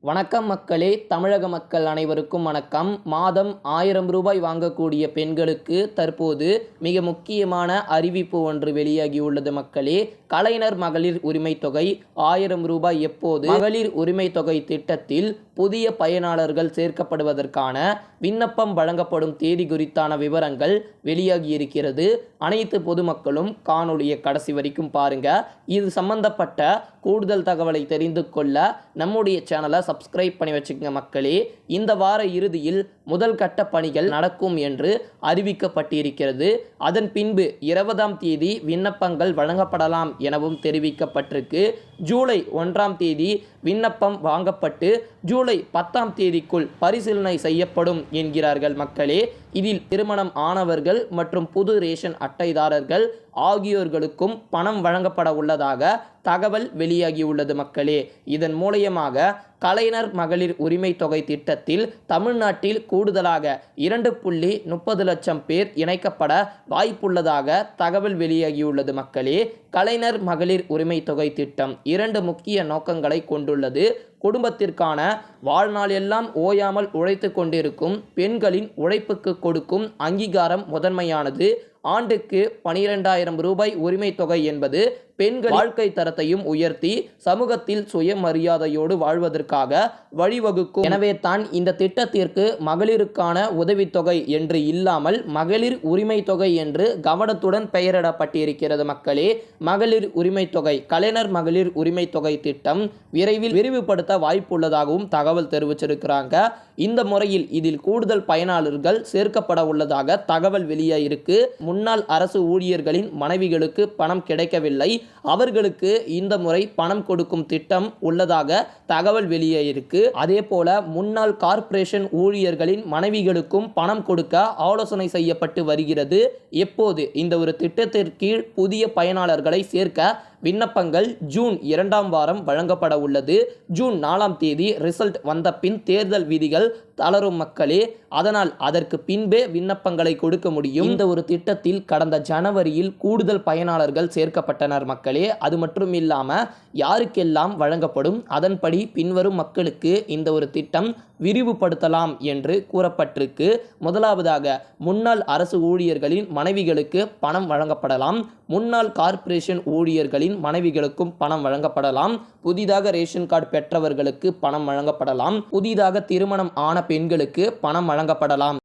வணக்கம் மக்களே தமிழக மக்கள் அனைவருக்கும் வணக்கம். மாதம் ஆயிரம் ரூபாய் வாங்கக்கூடிய பெண்களுக்கு தற்போது மிக முக்கியமான அறிவிப்பு ஒன்று வெளியாகியுள்ளது மக்களே. கலைஞர் மகளிர் உரிமை தொகை ஆயிரம் ரூபாய். எப்போது? மகளிர் உரிமை தொகை திட்டத்தில் புதிய பயனாளர்கள் சேர்க்கப்படுவதற்கான விண்ணப்பம் வழங்கப்படும் தேதி குறித்தான விவரங்கள் வெளியாகி இருக்கிறது அனைத்து பொதுமக்களும் காணொளியை கடைசி வரைக்கும் பாருங்க. இது சம்பந்தப்பட்ட கூடுதல் தகவலை தெரிந்து கொள்ள நம்முடைய சேனலை சப்ஸ்கிரைப் பண்ணி வச்சுக்கோங்க மக்களே. இந்த வார இறுதியில் முதல் கட்ட பணிகள் நடக்கும் என்று அறிவிக்கப்பட்டிருக்கிறது. அதன் பின்பு இருபதாம் தேதி விண்ணப்பங்கள் வழங்கப்படலாம் எனவும் தெரிவிக்கப்பட்டிருக்கு. ஜூலை ஒன்றாம் தேதி விண்ணப்பம் வாங்கப்பட்டு ஜூலை பத்தாம் தேதிக்குள் பரிசீலனை செய்யப்படும் என்கிறார்கள் மக்களே. இதில் திருமணம் ஆனவர்கள் மற்றும் புது ரேஷன் அட்டைதாரர்கள் ஆகியோர்களுக்கும் பணம் வழங்கப்பட உள்ளதாக தகவல் வெளியாகியுள்ளது மக்களே. இதன் மூலயமாக கலைஞர் மகளிர் உரிமை தொகை திட்டத்தில் தமிழ்நாட்டில் கூடுதலாக இரண்டு புள்ளி முப்பது லட்சம் பேர் இணைக்கப்பட வாய்ப்புள்ளதாக தகவல் வெளியாகியுள்ளது மக்களே. கலைஞர் மகளிர் உரிமை தொகை திட்டம் இரண்டு முக்கிய நோக்கங்களை கொண்டுள்ளது. குடும்பத்திற்கான வாழ்நாள் எல்லாம் ஓயாமல் உழைத்து கொண்டிருக்கும் பெண்களின் உழைப்புக்கு கொடுக்கும் அங்கீகாரம் முதன்மையானது. ஆண்டுக்கு பனிரெண்டாயிரம் ரூபாய் உரிமை தொகை என்பது பெண்கள் வாழ்க்கை தரத்தையும் உயர்த்தி சமூகத்தில் சுயமரியாதையோடு வாழ்வதற்காக வழிவகுக்கும். எனவே தான் இந்த திட்டத்திற்கு மகளிருக்கான உதவித்தொகை என்று இல்லாமல் மகளிர் உரிமை தொகை என்று கவனத்துடன் பெயரிடப்பட்டிருக்கிறது மக்களே. மகளிர் உரிமை தொகை கலைஞர் மகளிர் உரிமை தொகை திட்டம் விரைவில் விரிவுபடுத்த வாய்ப்புள்ளதாகவும் தகவல் தெரிவிச்சிருக்கிறாங்க. இந்த முறையில் இதில் கூடுதல் பயனாளர்கள் சேர்க்கப்பட உள்ளதாக தகவல் வெளியாயிருக்கு. முன்னாள் அரசு ஊழியர்களின் மனைவிகளுக்கு பணம் கிடைக்கவில்லை. அவர்களுக்கு இந்த முறை பணம் கொடுக்கும் திட்டம் உள்ளதாக தகவல் வெளியே இருக்கு. அதே போல முன்னாள் கார்ப்பரேஷன் ஊழியர்களின் மனைவிகளுக்கும் பணம் கொடுக்க ஆலோசனை செய்யப்பட்டு வருகிறது. எப்போது? இந்த ஒரு திட்டத்திற்கீழ் புதிய பயனாளர்களை சேர்க்க விண்ணப்பங்கள் ஜூன் இரண்டாம் வாரம் வழங்கப்பட உள்ளது. ஜூன் நாலாம் தேதி ரிசல்ட் வந்த பின் தேர்தல் விதிகள் தளரும் மக்களே அதனால் அதற்கு பின்பே விண்ணப்பங்களை கொடுக்க முடியும். இந்த ஒரு திட்டத்தில் கடந்த ஜனவரியில் கூடுதல் பயனாளர்கள் சேர்க்கப்பட்டனர் மக்களே. அது மட்டும் இல்லாமல் யாருக்கெல்லாம் வழங்கப்படும் அதன்படி பின்வரும் மக்களுக்கு இந்த ஒரு திட்டம் விரிவுபடுத்தலாம் என்று கூறப்பட்டிருக்கு. முதலாவதாக முன்னாள் அரசு ஊழியர்களின் மனைவிகளுக்கு பணம் வழங்கப்படலாம். முன்னாள் கார்ப்பரேஷன் ஊழியர்களின் மனைவிகளுக்கும் பணம் வழங்கப்படலாம். புதிதாக ரேஷன் கார்டு பெற்றவர்களுக்கு பணம் வழங்கப்படலாம். புதிதாக திருமணம் ஆன பெண்களுக்கு பணம் வழங்கப்படலாம்.